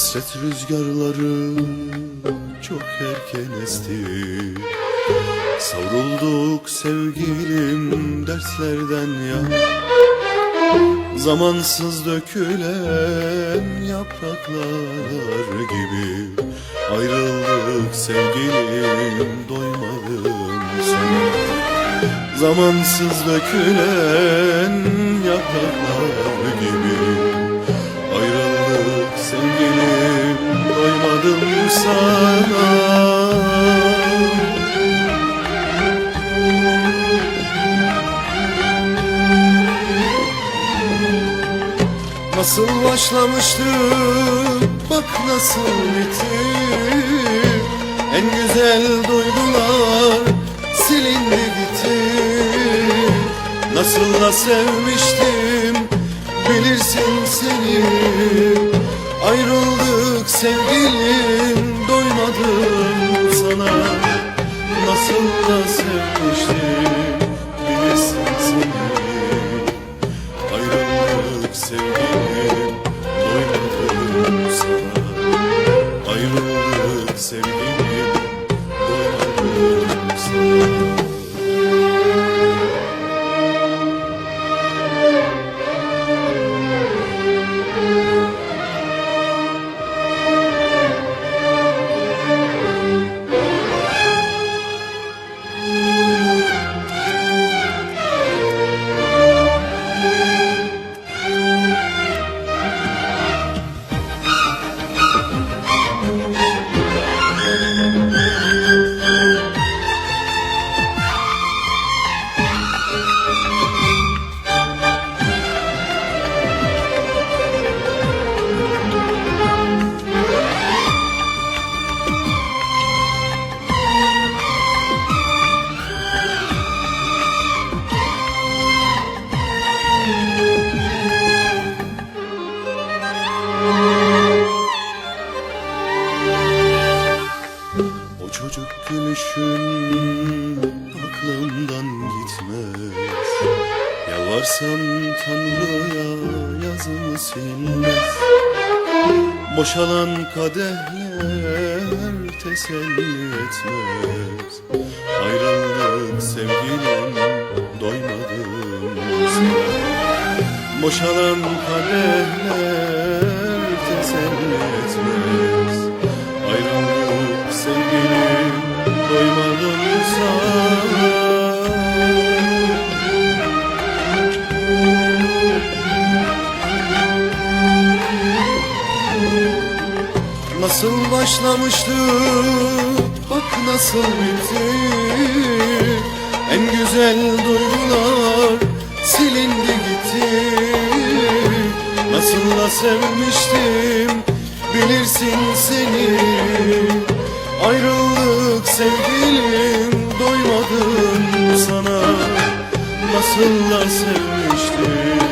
Hasret rüzgarları çok erken esti. Savrulduk sevgilim derslerden ya. Zamansız dökülen yapraklar gibi Ayrıldık sevgilim doymadım sana. Zamansız dökülen yapraklar gibi sana Nasıl başlamıştı bak nasıl bitti En güzel duygular silindi gitti Nasıl da sevmiştim bilirsin seni Ayrıldık sevgilim doymadım sana Yalvarsam Tanrı'ya yazımı silmez Boşalan kadehler teselli etmez. Ayrıldık sevgilim doymadım Boşalan kadehler teselli etmez. Ayrıldık sevgilim doymadım sana Nasıl başlamıştı? Bak nasıl bitti. En güzel duygular silindi gitti. Nasıl da sevmiştim bilirsin seni. Ayrıldık sevgilim doymadım sana. Nasıl da sevmiştim